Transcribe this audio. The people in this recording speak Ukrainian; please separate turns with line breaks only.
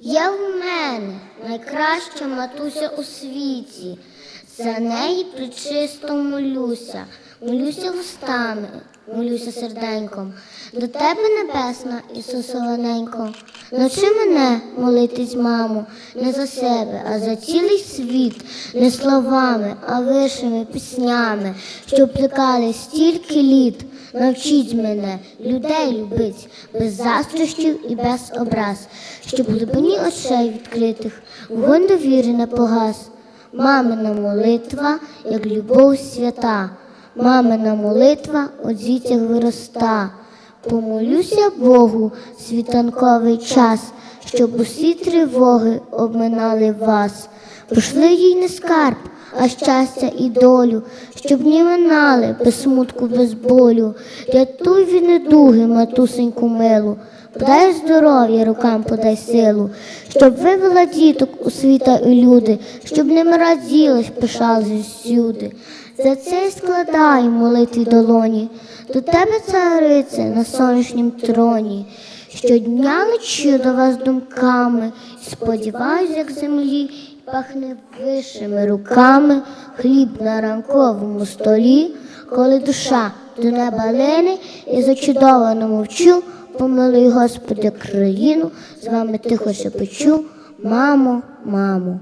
Є в мене найкраща матуся у світі. За неї причисто молюся, молюся вустами, молюся серденьком. До тебе небесна, Ісусе Лененько. Навчи мене молитись, мамо, не за себе, а за цілий світ, не словами, а вишими піснями, що плекали стільки літ. Навчіть мене людей любить, без заздрощів і без образ, щоб глибині очей відкритих вогонь довіри не погас. Мамина молитва, як любов свята, мамина молитва у дітях вироста. Помолюся Богу світанковий час, щоб усі тривоги обминали вас. Пройшли їй не скарб, а щастя і долю, щоб не минали без смутку, без болю. Рятуй від недуги, матусеньку милу, подай здоров'я, рукам подай силу, щоб вивела діток у світа і люди, щоб ними раділись, пишались всюди. За це й складаю молитві долоні, до тебе, царице, на сонячнім троні. Щодня лечу до вас думками, сподіваюсь, як землі, пахне вишими руками, хліб на ранковому столі, коли душа до неба лине і зачудовано мовчу, помилуй, Господи, країну, з вами тихо шепочу, мамо, мамо.